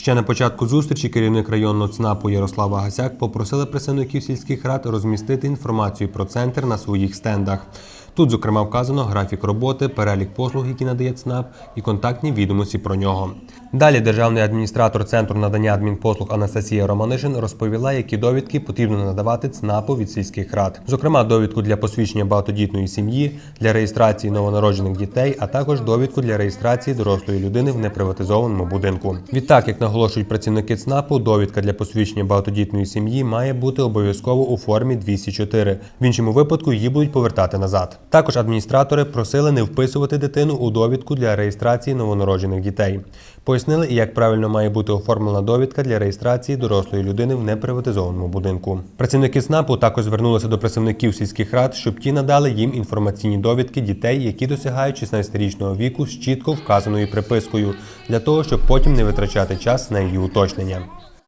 Ще на початку зустрічі керівник районного ЦНАПу Ярослава Гасяк попросила представників сільських рад розмістити інформацію про центр на своїх стендах. Тут, зокрема, вказано графік роботи, перелік послуг, які надає ЦНАП, і контактні відомості про нього. Далі державний адміністратор центру надання адмінпослуг Анастасія Романишин розповіла, які довідки потрібно надавати ЦНАПу від сільських рад. Зокрема, довідку для посвідчення багатодітної сім'ї, для реєстрації новонароджених дітей, а також довідку для реєстрації дорослої людини в неприватизованому будинку. Відтак, як наголошують працівники ЦНАПу, довідка для посвідчення багатодітної сім'ї має бути обов'язково у формі 204. В іншому випадку її будуть повертати назад. Також адміністратори просили не вписувати дитину у довідку для реєстрації новонароджених дітей. Пояснили, як правильно має бути оформлена довідка для реєстрації дорослої людини в неприватизованому будинку. Працівники СНАПу також звернулися до представників сільських рад, щоб ті надали їм інформаційні довідки дітей, які досягають 16-річного віку з чітко вказаною припискою, для того, щоб потім не витрачати час на її уточнення.